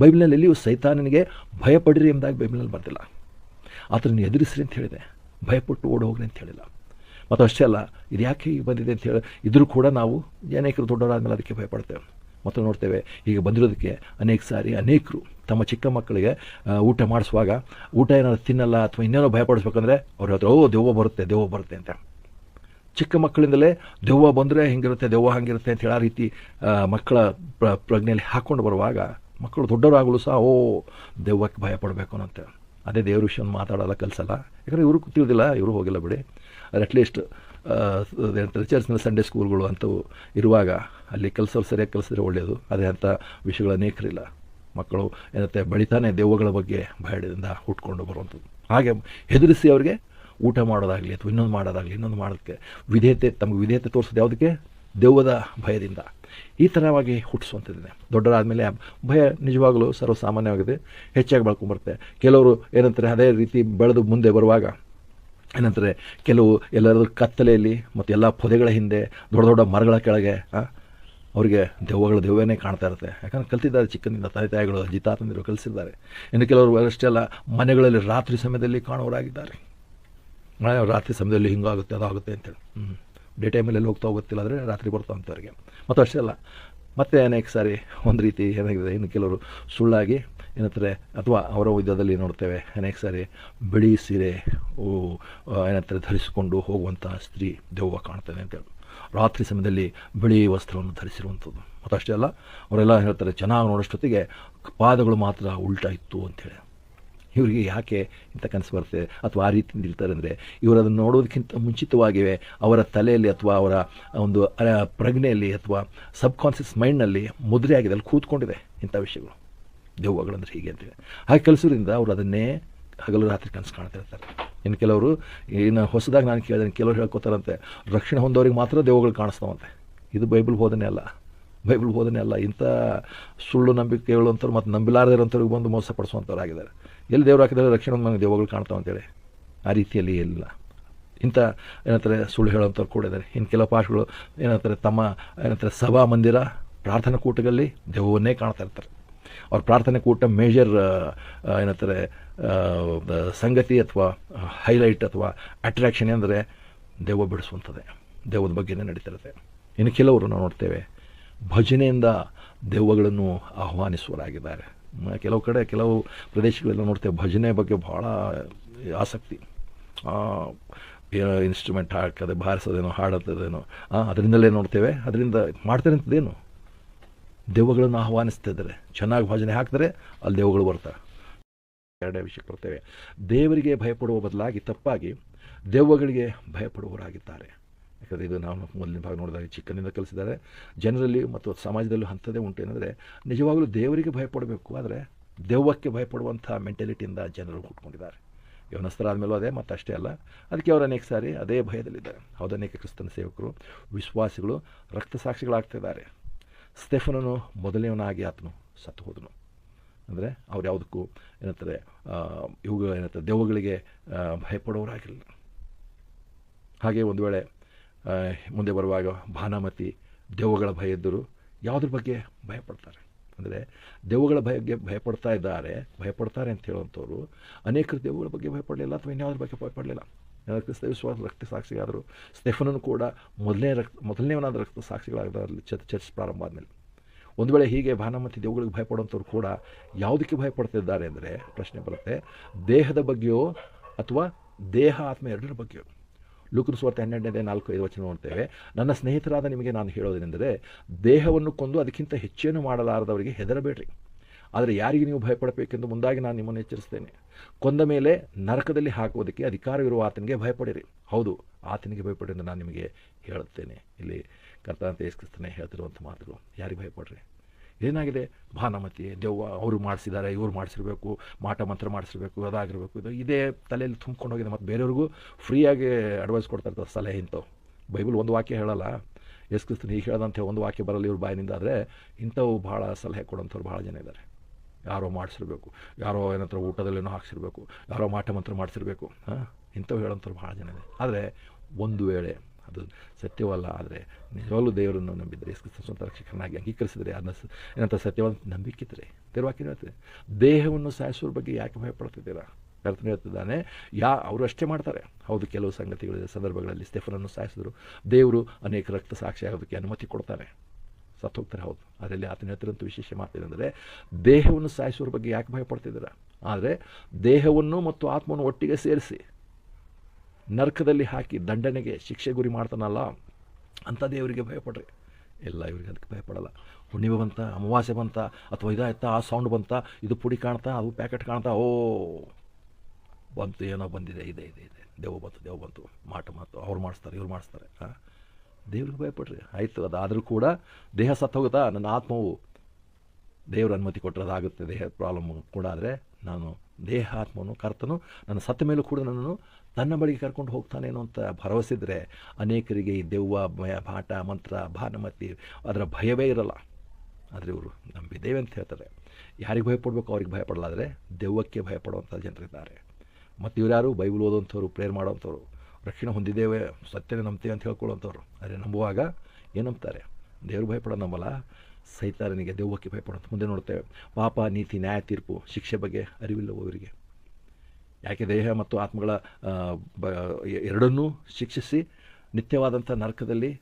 ಬೈಬಲ್ನಲ್ಲಿ ಎಲ್ಲಿಯೂ ಸೈತಾನನಿಗೆ ಭಯಪಡಿರಿ ಎಂಬುದಾಗಿ ಬೈಬಲ್ನಲ್ಲಿ ಬರ್ತಿಲ್ಲ ಆತನನ್ನು ಎದುರಿಸ್ರಿ ಅಂತ ಹೇಳಿದೆ. ಭಯಪಟ್ಟು ಓಡಿ ಹೋಗ್ರಿ ಅಂತ ಹೇಳಿಲ್ಲ. ಮತ್ತು ಅಷ್ಟೇ ಅಲ್ಲ, ಇದು ಯಾಕೆ ಹೀಗೆ ಬಂದಿದೆ ಅಂತ ಹೇಳಿ, ಇದ್ರೂ ಕೂಡ ನಾವು ಅನೇಕರು ದೊಡ್ಡವರಾದ್ಮೇಲೆ ಅದಕ್ಕೆ ಭಯಪಡ್ತೇವೆ. ಮತ್ತು ನೋಡ್ತೇವೆ ಈಗ ಬಂದಿರೋದಕ್ಕೆ ಅನೇಕ ಸಾರಿ ಅನೇಕರು ತಮ್ಮ ಚಿಕ್ಕ ಮಕ್ಕಳಿಗೆ ಊಟ ಮಾಡಿಸುವಾಗ, ಊಟ ಏನಾದ್ರು ತಿನ್ನಲ್ಲ ಅಥವಾ ಇನ್ನೇನೋ ಭಯಪಡಿಸ್ಬೇಕಂದ್ರೆ ಅವ್ರು ಹೇಳ್ತಾರೆ, ಓ, ದೆವ್ವ ಬರುತ್ತೆ ದೆವ್ವ ಬರುತ್ತೆ ಅಂತ. ಚಿಕ್ಕ ಮಕ್ಕಳಿಂದಲೇ ದೆವ್ವ ಬಂದರೆ ಹಿಂಗಿರುತ್ತೆ, ದೆವ್ವ ಹಂಗಿರುತ್ತೆ ಅಂತ ಹೇಳೋ ರೀತಿ ಮಕ್ಕಳ ಪ್ರ, ಪ್ರಜ್ಞೆಯಲ್ಲಿ ಹಾಕ್ಕೊಂಡು ಬರುವಾಗ ಮಕ್ಕಳು ದೊಡ್ಡವರಾಗಲು ಸಹ, ಓ, ದೆವ್ವಕ್ಕೆ ಭಯ ಪಡಬೇಕು ಅನ್ನಂತೆ ಅದೇ ದೇವ್ರ ವಿಷಯವನ್ನು ಮಾತಾಡೋಲ್ಲ ಕಲಿಸಲ್ಲ. ಯಾಕಂದರೆ ಇವರು ತಿಳಿದಿಲ್ಲ ಇವರು ಹೋಗಿಲ್ಲ ಬಿಡಿ. ಅದು ಅಟ್ಲೀಸ್ಟ್ ಚರ್ಚ್ನ ಸಂಡೇ ಸ್ಕೂಲ್ಗಳು ಅಂತವು ಇರುವಾಗ ಅಲ್ಲಿ ಕೆಲಸವ್ರು ಸರಿಯಾಗಿ ಕಲಿಸಿದ್ರೆ ಒಳ್ಳೆಯದು ಅದೇ ಅಂಥ ವಿಷಯಗಳು ಅನೇಕರಿಲ್ಲ ಮಕ್ಕಳು ಏನಂತೆ ಬೆಳಿತಾನೆ ದೆವ್ವಗಳ ಬಗ್ಗೆ ಭಯದಿಂದ ಹುಟ್ಕೊಂಡು ಬರುವಂಥದ್ದು. ಹಾಗೆ ಹೆದರಿಸಿ ಅವರಿಗೆ ಊಟ ಮಾಡೋದಾಗಲಿ ಅಥವಾ ಇನ್ನೊಂದು ಮಾಡೋದಾಗಲಿ, ಇನ್ನೊಂದು ಮಾಡೋದಕ್ಕೆ ವಿಧೇಯತೆ, ತಮಗೆ ವಿಧೇಯತೆ ತೋರಿಸೋದು ಯಾವುದಕ್ಕೆ? ದೆವ್ವದ ಭಯದಿಂದ. ಈ ಥರವಾಗಿ ಹುಟ್ಟಿಸುವಂಥದ್ದಿದೆ ದೊಡ್ಡರಾದಮೇಲೆ ಭಯ ನಿಜವಾಗಲೂ ಸರ್ವಸಾಮಾನ್ಯವಾಗಿದೆ. ಹೆಚ್ಚಾಗಿ ಬೆಳ್ಕೊಂಬರುತ್ತೆ. ಕೆಲವರು ಏನಂತಾರೆ, ಅದೇ ರೀತಿ ಬೆಳೆದು ಮುಂದೆ ಬರುವಾಗ ಏನಂತಾರೆ, ಕೆಲವು ಎಲ್ಲರ ಕತ್ತಲೆಯಲ್ಲಿ ಮತ್ತು ಎಲ್ಲ ಪೊದೆಗಳ ಹಿಂದೆ ದೊಡ್ಡ ದೊಡ್ಡ ಮರಗಳ ಕೆಳಗೆ ಅವರಿಗೆ ದೆವ್ವಗಳು ದೆವ್ವನೇ ಕಾಣ್ತಾ ಇರುತ್ತೆ. ಯಾಕಂದ್ರೆ ಕಲ್ತಿದ್ದಾರೆ ಚಿಕ್ಕಂದಿಂದ ತಂದೆ ತಾಯಿಗಳು, ಅಜ್ಜಿ ತಾತಂದಿರು ಕಲಿಸಿದ್ದಾರೆ. ಇನ್ನು ಕೆಲವರು ಅಷ್ಟೇ ಅಲ್ಲ, ಮನೆಗಳಲ್ಲಿ ರಾತ್ರಿ ಸಮಯದಲ್ಲಿ ಕಾಣುವರಾಗಿದ್ದಾರೆ ನಾಳೆ ರಾತ್ರಿ ಸಮಯದಲ್ಲಿ ಹಿಂಗಾಗುತ್ತೆ ಅದಾಗುತ್ತೆ ಅಂತೇಳಿ. ಹ್ಞೂ ಡೇ ಟೈಮಲ್ಲಿ ಹೋಗ್ತಾ ಗೊತ್ತಿಲ್ಲ, ಆದರೆ ರಾತ್ರಿ ಬರ್ತಾ ಅಂತವ್ರಿಗೆ. ಮತ್ತು ಅಷ್ಟೇ ಅಲ್ಲ, ಮತ್ತೆ ಅನೇಕ ಸಾರಿ ಒಂದು ರೀತಿ ಏನಾಗಿದೆ, ಇನ್ನು ಕೆಲವರು ಸುಳ್ಳಾಗಿ, ಏನಂತಾರೆ, ಅಥವಾ ಅವರ ವಿದ್ಯದಲ್ಲಿ ನೋಡ್ತೇವೆ, ಅನೇಕ ಸಾರಿ ಬಿಳಿ ಸೀರೆ ಏನಂತಾರೆ, ಧರಿಸಿಕೊಂಡು ಹೋಗುವಂಥ ಸ್ತ್ರೀ ದೆವ್ವ ಕಾಣ್ತಾನೆ ಅಂತೇಳಿ ರಾತ್ರಿ ಸಮಯದಲ್ಲಿ ಬಿಳಿ ವಸ್ತ್ರವನ್ನು ಧರಿಸಿರುವಂಥದ್ದು. ಮತ್ತು ಅಷ್ಟೇ ಅಲ್ಲ, ಅವರೆಲ್ಲ ಹೇಳ್ತಾರೆ, ಚೆನ್ನಾಗಿ ನೋಡೋಷ್ಟೊತ್ತಿಗೆ ಪಾದಗಳು ಮಾತ್ರ ಉಲ್ಟಾ ಇತ್ತು ಅಂಥೇಳಿ ಇವರಿಗೆ ಯಾಕೆ ಇಂಥ ಕನಸು ಬರುತ್ತೆ ಅಥವಾ ಆ ರೀತಿಯಿಂದ ಇರ್ತಾರೆ ಅಂದರೆ ಇವರು ಅದನ್ನು ನೋಡೋದಕ್ಕಿಂತ ಮುಂಚಿತವಾಗಿವೆ ಅವರ ತಲೆಯಲ್ಲಿ ಅಥವಾ ಅವರ ಒಂದು ಪ್ರಜ್ಞೆಯಲ್ಲಿ ಅಥವಾ ಸಬ್ ಕಾನ್ಷಿಯಸ್ ಮೈಂಡ್ನಲ್ಲಿ ಮುದ್ರೆ ಆಗಿದೆ, ಅಲ್ಲಿ ಕೂತ್ಕೊಂಡಿದೆ ಇಂಥ ವಿಷಯಗಳು. ದೆವ್ವಗಳಂದ್ರೆ ಹೀಗೆ ಅಂತೇಳಿ ಹಾಗೆ ಕಲಿಸೋದ್ರಿಂದ ಅವರು ಅದನ್ನೇ ಹಗಲು ರಾತ್ರಿ ಕನಸು ಕಾಣ್ತಾ ಇರ್ತಾರೆ. ಇನ್ನು ಕೆಲವರು, ಇನ್ನು ಹೊಸದಾಗಿ ನಾನು ಕೇಳಿದ್ರೆ ಕೆಲವರು ಹೇಳ್ಕೊತಾರಂತೆ, ರಕ್ಷಣೆ ಹೊಂದೋರಿಗೆ ಮಾತ್ರ ದೇವಗಳು ಕಾಣಿಸ್ತಾವಂತೆ. ಇದು ಬೈಬಲ್ ಬೋಧನೆ ಅಲ್ಲ. ಬೈಬಲ್ ಬೋಧನೆ ಅಲ್ಲ. ಇಂಥ ಸುಳ್ಳು ನಂಬಿಕೆ ಹೇಳುವಂಥವ್ರು ಮತ್ತು ನಂಬಿಲಾರದಿರೋಂಥವ್ರಿಗೆ ಬಂದು ಮೋಸ ಪಡಿಸುವಂಥವ್ರಾಗಿದ್ದಾರೆ ಎಲ್ಲಿ ದೇವರು ಹಾಕಿದರೆ ರಕ್ಷಣೆ ಮನೆ ನನಗೆ ಕಾಣ್ತಾವೆ ಅಂತೇಳಿ. ಆ ರೀತಿಯಲ್ಲಿ ಇಲ್ಲ. ಇಂಥ ಏನಂತಾರೆ ಸುಳ್ಳು ಹೇಳೋಂಥವ್ರು ಕೂಡ ಇದ್ದಾರೆ. ಇನ್ನು ಕೆಲವು ಪಾಠಗಳು ಏನಂತಾರೆ ತಮ್ಮ, ಏನಂತಾರೆ ಸಭಾ ಮಂದಿರ, ಪ್ರಾರ್ಥನಾ ಕೂಟಗಳಲ್ಲಿ ದೇವವನ್ನೇ ಕಾಣ್ತಾ ಇರ್ತಾರೆ. ಅವ್ರ ಪ್ರಾರ್ಥನೆ ಕೂಟ ಮೇಜರ್ ಏನಂತಾರೆ ಸಂಗತಿ ಅಥವಾ ಹೈಲೈಟ್ ಅಥವಾ ಅಟ್ರಾಕ್ಷನ್ ಅಂದರೆ ದೇವ ಬಿಡಿಸುವಂಥದ್ದೇ. ದೇವದ ಬಗ್ಗೆನೇ ನಡೀತಿರುತ್ತೆ ಇನ್ನು ಕೆಲವರು ನಾವು ನೋಡ್ತೇವೆ, ಭಜನೆಯಿಂದ ದೆವ್ವಗಳನ್ನು ಆಹ್ವಾನಿಸುವರಾಗಿದ್ದಾರೆ ಕೆಲವು ಕಡೆ ಕೆಲವು ಪ್ರದೇಶಗಳೆಲ್ಲ ನೋಡ್ತೇವೆ, ಭಜನೆ ಬಗ್ಗೆ ಭಾಳ ಆಸಕ್ತಿ. ಇನ್ಸ್ಟ್ರೂಮೆಂಟ್ ಹಾಕದೆ, ಬಾರಿಸೋದೇನೋ ಹಾಡೋದೇನೋ ಅದರಿಂದಲೇ ನೋಡ್ತೇವೆ. ಅದರಿಂದ ಮಾಡ್ತಾರೆ ಅಂತದೇನು? ದೆವ್ವಗಳನ್ನು ಆಹ್ವಾನಿಸ್ತಿದ್ದಾರೆ. ಚೆನ್ನಾಗಿ ಭಜನೆ ಹಾಕಿದ್ರೆ ಅಲ್ಲಿ ದೆವ್ವಗಳು ಬರ್ತಾರೆ. ಎರಡೇ ವಿಷಯ ಕೊಡ್ತೇವೆ ದೇವರಿಗೆ ಭಯಪಡುವ ಬದಲಾಗಿ ತಪ್ಪಾಗಿ ದೆವ್ವಗಳಿಗೆ ಭಯಪಡುವವರಾಗಿದ್ದಾರೆ. ಯಾಕಂದರೆ ಇದು ನಾವು ಮೊದಲಿನ ಭಾಗ ನೋಡಿದಾಗ ಚಿಕ್ಕನಿಂದ ಕಲಿಸಿದ್ದಾರೆ. ಜನರಲ್ಲಿ ಮತ್ತು ಸಮಾಜದಲ್ಲೂ ಅಂಥದ್ದೇ ಉಂಟು. ಏನಂದರೆ ನಿಜವಾಗಲೂ ದೇವರಿಗೆ ಭಯಪಡಬೇಕು. ಆದರೆ ದೆವ್ವಕ್ಕೆ ಭಯಪಡುವಂಥ ಮೆಂಟಾಲಿಟಿಯಿಂದ ಜನರು ಹುಟ್ಕೊಂಡಿದ್ದಾರೆ. ಆದಮೇಲೂ ಅದೇ ಮತ್ತು ಅಷ್ಟೇ ಅಲ್ಲ. ಅದಕ್ಕೆ ಅವರು ಅನೇಕ ಸಾರಿ ಅದೇ ಭಯದಲ್ಲಿದ್ದಾರೆ. ಹೌದು, ಅನೇಕ ಕ್ರಿಸ್ತನ ಸೇವಕರು, ವಿಶ್ವಾಸಿಗಳು ರಕ್ತ ಸಾಕ್ಷಿಗಳಾಗ್ತಿದ್ದಾರೆ. ಸ್ಟೆಫನನು ಮೊದಲನೇವನಾಗಿ ಆತನು ಸತ್ತು ಹೋದನು. ಅಂದರೆ ಅವ್ರು ಯಾವುದಕ್ಕೂ ಏನಂತಾರೆ ಇವುಗಳು ಏನಂತಾರೆ, ದೆವ್ವಗಳಿಗೆ ಭಯಪಡೋರಾಗಿಲ್ಲ. ಹಾಗೆ ಒಂದು ವೇಳೆ ಮುಂದೆ ಬರುವಾಗ ಭಾನಮತಿ, ದೆವ್ವಗಳ ಭಯ ಇದ್ದರು ಯಾವುದ್ರ ಬಗ್ಗೆ ಭಯಪಡ್ತಾರೆ? ಅಂದರೆ ದೆವ್ವಗಳ ಬಗ್ಗೆ ಭಯಪಡ್ತಾ ಇದ್ದಾರೆ, ಭಯಪಡ್ತಾರೆ ಅಂತ ಹೇಳುವಂಥವ್ರು ಅನೇಕರು ದೆವ್ವಗಳ ಬಗ್ಗೆ ಭಯಪಡಲಿಲ್ಲ ಅಥವಾ ಇನ್ಯಾವುದ್ರ ಬಗ್ಗೆ ಭಯಪಡಲಿಲ್ಲ. ಕ್ರಿಸ್ತ ವಿಶ್ವಾಸ ರಕ್ತ ಸಾಕ್ಷಿಗಾದರು ಸ್ಟೆಫನನು ಕೂಡ ಮೊದಲನೇ ರಕ್ತ ಮೊದಲನೇವನಾದ ರಕ್ತ ಸಾಕ್ಷಿಗಳಾಗದಲ್ಲಿ ಚರ್ಚ್ ಚರ್ಚ್ ಪ್ರಾರಂಭ ಆದಮೇಲೆ. ಒಂದು ವೇಳೆ ಹೀಗೆ ಭಾನಮತಿ ದೇವುಗಳಿಗೆ ಭಯಪಡುವಂಥವ್ರು ಕೂಡ ಯಾವುದಕ್ಕೆ ಭಯಪಡ್ತಿದ್ದಾರೆ ಅಂದರೆ ಪ್ರಶ್ನೆ ಬರುತ್ತೆ, ದೇಹದ ಬಗ್ಗೆಯೋ ಅಥವಾ ದೇಹ ಆತ್ಮ ಎರಡರ ಬಗ್ಗೆಯೋ? ಸ್ವಾರ್ಥ ಹನ್ನೆರಡನೇ ನಾಲ್ಕು, ಐದು ವಚನ ನೋಡ್ತೇವೆ ನನ್ನ ಸ್ನೇಹಿತರಾದ ನಿಮಗೆ ನಾನು ಹೇಳೋದೇನೆಂದರೆ, ದೇಹವನ್ನು ಕೊಂದು ಅದಕ್ಕಿಂತ ಹೆಚ್ಚೇನು ಮಾಡಲಾರದವರಿಗೆ ಹೆದರಬೇಡ್ರಿ. ಆದರೆ ಯಾರಿಗೆ ನೀವು ಭಯಪಡಬೇಕೆಂದು ಮುಂದಾಗಿ ನಾನು ನಿಮ್ಮನ್ನು ಎಚ್ಚರಿಸ್ತೇನೆ ಕೊಂದ ಮೇಲೆ ನರಕದಲ್ಲಿ ಹಾಕುವುದಕ್ಕೆ ಅಧಿಕಾರವಿರುವ ಆತನಿಗೆ ಭಯಪಡಿರಿ. ಹೌದು, ಆತನಿಗೆ ಭಯಪಡಿ ಎಂದು ನಾನು ನಿಮಗೆ ಹೇಳುತ್ತೇನೆ. ಇಲ್ಲಿ ಕರ್ತನಂತ ಯೇಸುಕ್ರಿಸ್ತನೇ ಹೇಳ್ತಿರುವಂಥ ಮಾತುಗಳು, ಯಾರಿಗೆ ಭಯಪಡ್ರಿ? ಏನಾಗಿದೆ? ಭಾನಮತಿ ದೇವ ಅವರು ಮಾಡಿಸಿದ್ದಾರೆ, ಇವ್ರು ಮಾಡಿಸಿರ್ಬೇಕು, ಮಾಟ ಮಂತ್ರ ಮಾಡಿಸಿರ್ಬೇಕು, ಅದಾಗಿರಬೇಕು. ಇದು ಇದೇ ತಲೆಯಲ್ಲಿ ತುಂಬ್ಕೊಂಡು ಹೋಗಿದೆ. ಮತ್ತು ಬೇರೆಯವ್ರಿಗೂ ಫ್ರೀಯಾಗಿ ಅಡ್ವೈಸ್ ಕೊಡ್ತಾ ಇರ್ತಾರೆ ಸಲಹೆ ಇಂಥವು ಬೈಬಲ್ ಒಂದು ವಾಕ್ಯ ಹೇಳಲ್ಲ. ಎಸ್ ಕ್ರಿಸ್ತನ ಈಗ ಹೇಳ್ದಂತೆ ಒಂದು ವಾಕ್ಯ ಬರಲ್ಲ ಇವ್ರ ಬಾಯಿನಿಂದ. ಆದರೆ ಇಂಥವು ಭಾಳ ಸಲಹೆ ಕೊಡೋಂಥವ್ರು ಭಾಳ ಜನ ಇದ್ದಾರೆ. ಯಾರೋ ಮಾಡಿಸಿರ್ಬೇಕು, ಯಾರೋ ಏನಂತಾರೆ ಊಟದಲ್ಲೇನೋ ಹಾಕ್ಸಿರ್ಬೇಕು, ಯಾರೋ ಮಾಟ ಮಂತ್ರ ಮಾಡಿಸಿರ್ಬೇಕು, ಹಾಂ? ಇಂಥವು ಹೇಳೋಂಥವ್ರು ಭಾಳ ಜನ ಇದೆ ಆದರೆ ಒಂದು ವೇಳೆ ಅದು ಸತ್ಯವಲ್ಲ, ಆದರೆ ನಿಜವಾಗ್ಲೂ ದೇವರನ್ನು ನಂಬಿದರೆ ಯೇಸು ಸ್ವಂತ ರಕ್ಷಕನಾಗಿ ಅಂಗೀಕರಿಸಿದರೆ ಅದನ್ನ ಏನಂತ ಸತ್ಯವಾದ ನಂಬಿಕಿದ್ರೆ ತೆರವಾಕಿ ಹೇಳ್ತದೆ? ದೇಹವನ್ನು ಸಾಯಿಸುವ ಬಗ್ಗೆ ಯಾಕೆ ಭಯಪಡ್ತಿದ್ದೀರಾ ಕರ್ತನ ಹೇಳ್ತಿದ್ದಾನೆ, ಯಾ, ಅವರು ಅಷ್ಟೇ ಮಾಡ್ತಾರೆ. ಹೌದು, ಕೆಲವು ಸಂಗತಿಗಳ ಸಂದರ್ಭಗಳಲ್ಲಿ ಸ್ಟೆಫನನ್ನು ಸಾಯಿಸಿದ್ರು. ದೇವರು ಅನೇಕ ರಕ್ತ ಸಾಕ್ಷಿ ಆಗೋದಕ್ಕೆ ಅನುಮತಿ ಕೊಡ್ತಾರೆ. ಸತ್ತು ಹೋಗ್ತಾರೆ, ಹೌದು. ಅದರಲ್ಲಿ ಆತನ ಹೇಳ್ತಿರೋಂಥ ವಿಶೇಷ ಮಾತೇನೆಂದರೆ, ದೇಹವನ್ನು ಸಾಯಿಸೋರ ಬಗ್ಗೆ ಯಾಕೆ ಭಯಪಡ್ತಿದ್ದೀರಾ ಆದರೆ ದೇಹವನ್ನು ಮತ್ತು ಆತ್ಮವನ್ನು ಒಟ್ಟಿಗೆ ಸೇರಿಸಿ ನರಕದಲ್ಲಿ ಹಾಕಿ ದಂಡನೆಗೆ ಶಿಕ್ಷೆ ಗುರಿ ಮಾಡ್ತಾನಲ್ಲ ಅಂಥ ದೇವರಿಗೆ ಭಯಪಡ್ರಿ. ಎಲ್ಲ ಇವ್ರಿಗೆ ಅದಕ್ಕೆ ಭಯಪಡಲ್ಲ. ಹುಣ್ಣಿಮೆ ಬಂತ, ಅಮಾವಾಸ್ಯೆ ಬಂತ, ಅಥವಾ ಇದಾಯ್ತಾ, ಆ ಸೌಂಡ್ ಬಂತ, ಇದು ಪುಡಿ ಕಾಣ್ತಾ, ಅದು ಪ್ಯಾಕೆಟ್ ಕಾಣ್ತಾ, ಓ, ಬಂತು, ಏನೋ ಬಂದಿದೆ, ಇದೆ ಇದೆ ಇದೆ. ದೇವ ಬಂತು ದೇವ ಬಂತು. ಮಾಟ ಮಾತು. ಅವ್ರು ಮಾಡಿಸ್ತಾರೆ, ಇವ್ರು ಮಾಡಿಸ್ತಾರೆ. ಹಾಂ ದೇವ್ರಿಗೆ ಭಯಪಡ್ರಿ. ಆಯಿತು, ಅದಾದರೂ ಕೂಡ ದೇಹ ಸತ್ತು ಹೋಗುತ್ತಾ? ನನ್ನ ಆತ್ಮವು ದೇವ್ರ ಅನುಮತಿ ಕೊಟ್ಟರೆ ಅದಾಗುತ್ತೆ ದೇಹ ಪ್ರಾಬ್ಲಮ್ ಕೂಡ ಆದರೆ ನಾನು ದೇಹ ಆತ್ಮನು, ಕರ್ತನು, ನನ್ನ ಸತ್ತ ಮೇಲೂ ಕೂಡ ನನ್ನನ್ನು ತನ್ನ ಬಳಿಗೆ ಕರ್ಕೊಂಡು ಹೋಗ್ತಾನೇನೋ ಅಂತ ಭರವಸೆ ಇದ್ದರೆ ಅನೇಕರಿಗೆ ಈ ದೆವ್ವ, ಭಯ, ಪಾಠ, ಮಂತ್ರ, ಭಾನುಮತಿ ಅದರ ಭಯವೇ ಇರಲ್ಲ. ಆದರೆ ಇವರು ನಂಬಿದ್ದೇವೆ ಅಂತ ಹೇಳ್ತಾರೆ. ಯಾರಿಗೆ ಭಯಪಡಬೇಕು ಅವ್ರಿಗೆ ಭಯಪಡಲ್ಲ ಆದರೆ ದೆವ್ವಕ್ಕೆ ಭಯಪಡುವಂಥ ಜನರಿದ್ದಾರೆ ಮತ್ತು ಇವರ್ಯಾರು ಬೈಬಲ್ ಓದೋಂಥವ್ರು ಪ್ರೇರ್ ಮಾಡೋವಂಥವ್ರು. ರಕ್ಷಣೆ ಹೊಂದಿದ್ದೇವೆ, ಸತ್ಯನೇ ನಂಬ್ತೇವೆ ಅಂತ ಹೇಳ್ಕೊಳ್ಳೋಂಥವ್ರು ಆದರೆ ನಂಬುವಾಗ ಏನು ನಂಬ್ತಾರೆ? ದೇವರು ಭಯಪಡೋ ನಂಬಲ್ಲ. ಸೈತಾರನಿಗೆ ದೆವ್ವಕ್ಕೆ ಭಯಪಡೋಂಥ ಮುಂದೆ ನೋಡ್ತೇವೆ ಪಾಪ, ನೀತಿ, ನ್ಯಾಯ, ತೀರ್ಪು, ಶಿಕ್ಷೆ ಬಗ್ಗೆ ಅರಿವಿಲ್ಲವೋ ಇವರಿಗೆ? ಯಾಕೆ ದೇಹ ಮತ್ತು ಆತ್ಮಗಳ ಎರಡನ್ನೂ ಶಿಕ್ಷಿಸಿ ನಿತ್ಯವಾದಂಥ ನರಕದಲ್ಲಿ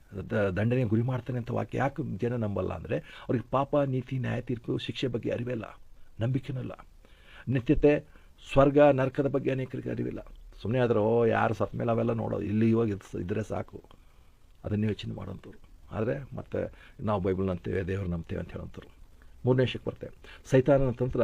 ದಂಡನೆ ಗುರಿ ಮಾಡ್ತಾನೆ ಅಂತ ವಾಕ್ಯ ಯಾಕೆ ಜನ ನಂಬಲ್ಲ ಅಂದರೆ ಅವ್ರಿಗೆ ಪಾಪ, ನೀತಿ, ನ್ಯಾಯ, ತೀರ್ಪು, ಶಿಕ್ಷೆ ಬಗ್ಗೆ ಅರಿವಿಲ್ಲ ನಂಬಿಕೆನೂ ಇಲ್ಲ. ನಿತ್ಯತೆ, ಸ್ವರ್ಗ, ನರಕದ ಬಗ್ಗೆ ಅನೇಕರಿಗೆ ಅರಿವಿಲ್ಲ. ಸುಮ್ಮನೆ ಆದ್ರೆ, ಓ, ಯಾರು ಸತ್ ಮೇಲೆ ಅವೆಲ್ಲ ನೋಡೋದು ಇಲ್ಲಿ ಇವಾಗ ಇದ್- ಇದ್ರೆ ಸಾಕು. ಅದನ್ನೇ ಯೋಚನೆ ಮಾಡೋಂಥವ್ರು. ಆದರೆ ಮತ್ತೆ ನಾವು ಬೈಬಲ್ ನಂಬ್ತೇವೆ, ದೇವರು ನಂಬ್ತೇವೆ ಅಂತ ಹೇಳೋಂಥವ್ರು. ಮೂರನೇ ಶಕ್ ಬರ್ತೇವೆ ಸೈತಾನನ ತಂತ್ರ